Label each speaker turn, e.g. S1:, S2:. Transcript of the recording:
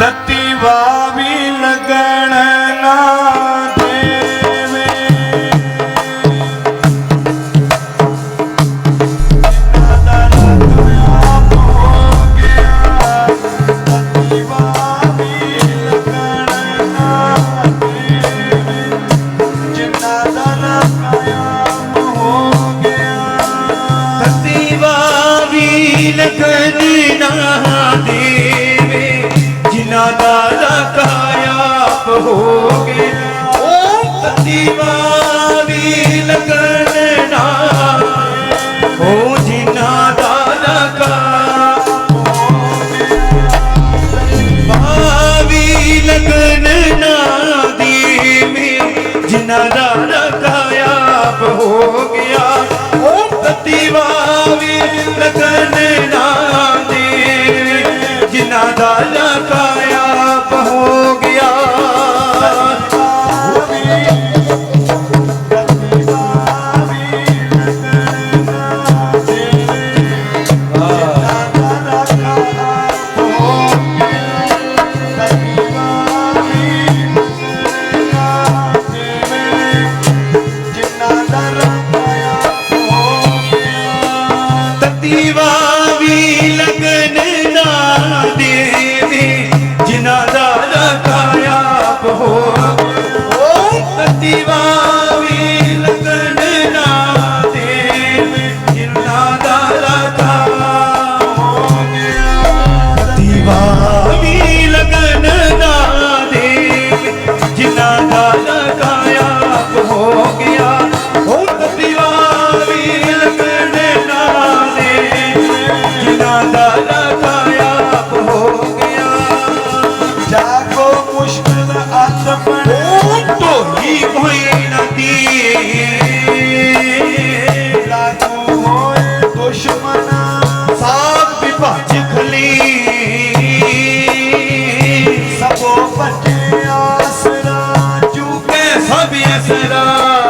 S1: ਤਤੀ ਵਾਵੀ ਲੱਗਣ
S2: ਕਾਇਆਪ ਓ ਦੀਵਾ ਵੀ ਲਗਨ ਨਾ। ਹੋ ਜਿਨ੍ਹਾਂ ਦਾ ਕਾਇਆਪ ਬਾਵੀ ਲਗਨ ਨਾ ਦੀਵੇ। ਜਿਨ੍ਹਾਂ ਦਾ ਕਾਇਆਪ ਹੋ ਗਿਆ। ਉਹ ਤਤੀਵਾ
S1: ദിവാവിലക്ക
S2: ਉਹ ਢੋਲੀ ਹੋਈ ਨਦੀ
S1: ਲਾਗੂ ਹੋਏ ਦੁਸ਼ਮਨ
S2: ਸਾਥ ਵਿਭਜ ਖਲੀ।
S1: ਸਭੋ ਭਟੇ ਆਸਰਾ,
S2: ਚੁਕੇ ਸਭ ਅਸਰਾ